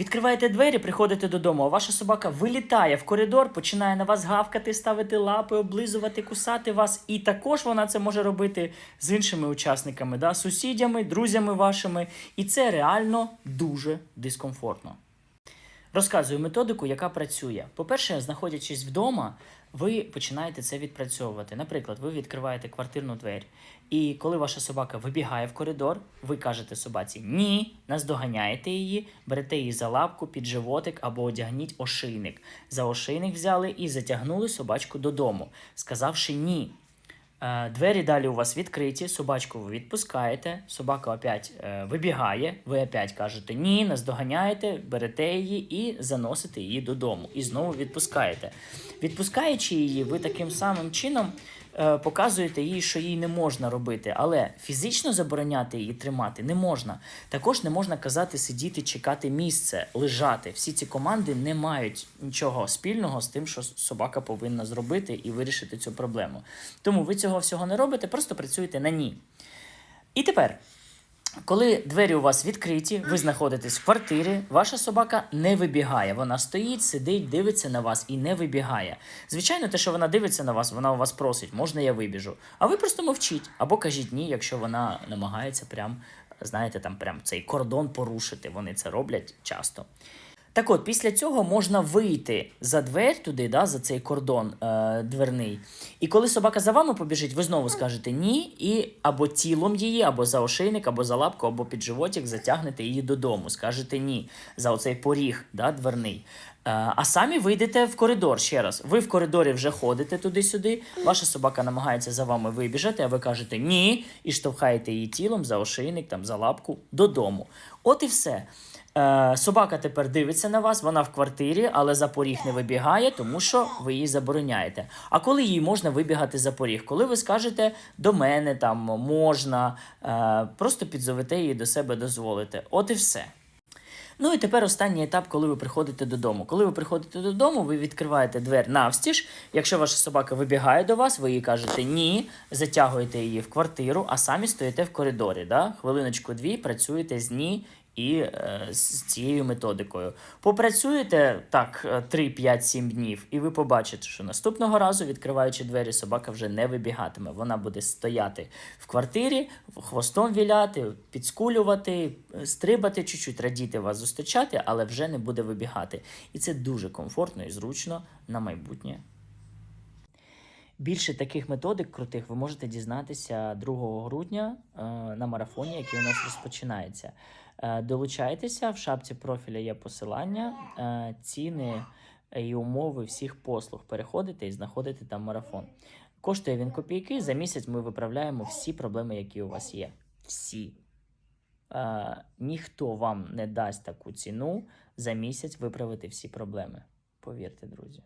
Відкриваєте двері, приходите додому, а ваша собака вилітає в коридор, починає на вас гавкати, ставити лапи, облизувати, кусати вас. І також вона це може робити з іншими учасниками, да? сусідями, друзями вашими. І це реально дуже дискомфортно. Розказую методику, яка працює. По-перше, знаходячись вдома, ви починаєте це відпрацьовувати. Наприклад, ви відкриваєте квартирну двері, і коли ваша собака вибігає в коридор, ви кажете собаці ні, наздоганяєте її, берете її за лапку під животик або одягніть ошийник. За ошийник взяли і затягнули собачку додому, сказавши ні. Е, Двері далі у вас відкриті, собачку ви відпускаєте, собака опять е, вибігає, ви опять кажете ні, наздоганяєте, берете її і заносите її додому. І знову відпускаєте. Відпускаючи її, ви таким самим чином показуєте їй, що їй не можна робити, але фізично забороняти її тримати не можна. Також не можна казати сидіти, чекати місце, лежати. Всі ці команди не мають нічого спільного з тим, що собака повинна зробити і вирішити цю проблему. Тому ви цього всього не робите, просто працюєте на ній. І тепер. Коли двері у вас відкриті, ви знаходитесь в квартирі, ваша собака не вибігає. Вона стоїть, сидить, дивиться на вас і не вибігає. Звичайно, те, що вона дивиться на вас, вона у вас просить, можна я вибіжу. А ви просто мовчіть або кажіть ні, якщо вона намагається прям, знаєте, там прям цей кордон порушити. Вони це роблять часто. Так от, після цього можна вийти за двері туди, да, за цей кордон е, дверний. І коли собака за вами побіжить, ви знову скажете ні, і або тілом її, або за ошейник, або за лапку, або під животик затягнете її додому. Скажете ні за оцей поріг да, дверний. Е, а самі вийдете в коридор ще раз. Ви в коридорі вже ходите туди-сюди. Ваша собака намагається за вами вибіжати, а ви кажете ні, і штовхаєте її тілом за ошейник, там, за лапку додому. От і все. Е, собака тепер дивиться на вас, вона в квартирі, але за поріг не вибігає, тому що ви її забороняєте. А коли їй можна вибігати за поріг? Коли ви скажете до мене там можна, е, просто підзовете її до себе дозволите. От і все. Ну і тепер останній етап, коли ви приходите додому. Коли ви приходите додому, ви відкриваєте двер навстіж. Якщо ваша собака вибігає до вас, ви їй кажете ні, затягуєте її в квартиру, а самі стоїте в коридорі. Да? Хвилиночку-дві працюєте з ні і е, з цією методикою. Попрацюєте так е, 3, 5, 7 днів, і ви побачите, що наступного разу, відкриваючи двері, собака вже не вибігатиме. Вона буде стояти в квартирі, хвостом віляти, підскулювати, е, стрибати чуть-чуть, радіти вас зустрічати, але вже не буде вибігати. І це дуже комфортно і зручно на майбутнє. Більше таких методик крутих ви можете дізнатися 2 грудня е, на марафоні, який у нас розпочинається. Е, долучайтеся, в шапці профіля є посилання, е, ціни і умови всіх послуг. Переходите і знаходите там марафон. Коштує він копійки. За місяць ми виправляємо всі проблеми, які у вас є. Всі. Е, ніхто вам не дасть таку ціну за місяць виправити всі проблеми. Повірте, друзі.